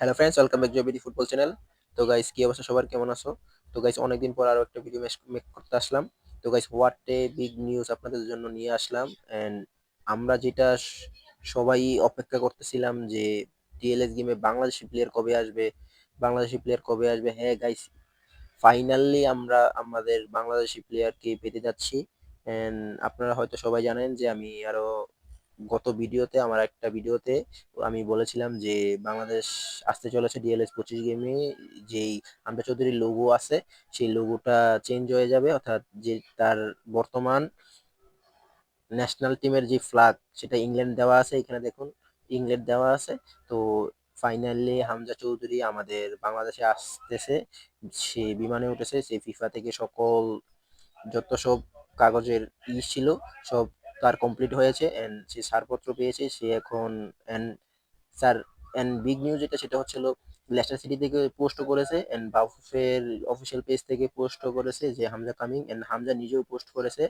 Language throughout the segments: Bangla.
Hello friends welcome back to BD football channel তো গাইস কি অবস্থা? সবার কেমন আছো? তো গাইস অনেকদিন পর আরও একটা ভিডিও মেক করতে আসলাম। তো guys what a big news আপনাদের জন্য নিয়ে আসলাম। এন্ড আমরা যেটা সবাই অপেক্ষা করতেছিলাম যে টিএলএস গেমে বাংলাদেশি প্লেয়ার কবে আসবে? বাংলাদেশি প্লেয়ার কবে আসবে? হ্যাঁ গাইস ফাইনালি আমরা আমাদের বাংলাদেশি প্লেয়ারকে পেতে যাচ্ছি। এন্ড আপনারা হয়তো সবাই জানেন যে আমি আরও গত ভিডিওতে, আমার একটা ভিডিওতে আমি বলেছিলাম যে বাংলাদেশ আসতে চলেছে ডিএলএস পঁচিশ গেমে যেই আমজা চৌধুরীর লোগো আছে, সেই লোগোটা চেঞ্জ হয়ে যাবে। অর্থাৎ যে তার বর্তমান ন্যাশনাল টিমের যে ফ্ল্যাগ সেটা ইংল্যান্ড দেওয়া আছে। এখানে দেখুন ইংল্যান্ড দেওয়া আছে। তো ফাইনালি হামজা চৌধুরী আমাদের বাংলাদেশে আসতেছে। সে বিমানে উঠেছে। সে ফিফা থেকে সকল, যত সব কাগজের ই ছিল, সব তার কমপ্লিট হয়েছে এন্ড সে ছাড়পত্র পেয়েছে, সে এখন and sir and big news যেটা সেটা হচ্ছিল লেস্টার সিটি থেকে পোস্ট করেছে এন্ড বাফুফের অফিসিয়াল পেজ থেকে পোস্ট করেছে যে হামজা কামিং এন্ড হামজা নিজেও পোস্ট করেছে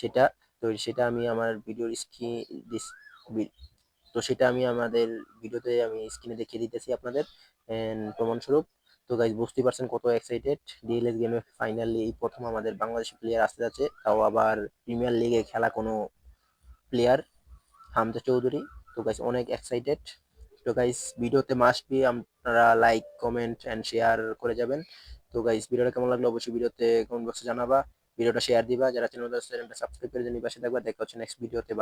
সেটা। তো সেটা আমি আমার ভিডিওর স্ক্রিন তো সেটা আমি আমাদের ভিডিওতে আমি স্ক্রিনে দেখিয়ে দিতেছি আপনাদের। এন্ড প্রমাণস্বরূপ, তো গাইজ বুঝতেই পারছেন কত এক্সাইটেড ডিএলএস গেমে ফাইনালি এই প্রথম আমাদের বাংলাদেশি প্লেয়ার আসতে যাচ্ছে, তাও আবার প্রিমিয়ার লিগে খেলা কোনো প্লেয়ার হামজা চৌধুরী তো গাইস অনেক এক্সাইটেড তো গাইস ভিডিওতে মাস্ট বি আপনারা লাইক কমেন্ট অ্যান্ড শেয়ার করে যাবেন। তো গাইস ভিডিওটা কেমন লাগল অবশ্যই ভিডিওতে কমেন্ট বক্সে জানাবা। ভিডিওটা শেয়ার দিবা। যারা চ্যানেলটা সাবস্ক্রাইব করে জন্য পাশে থাকবা। দেখা হচ্ছে নেক্সট ভিডিওতে।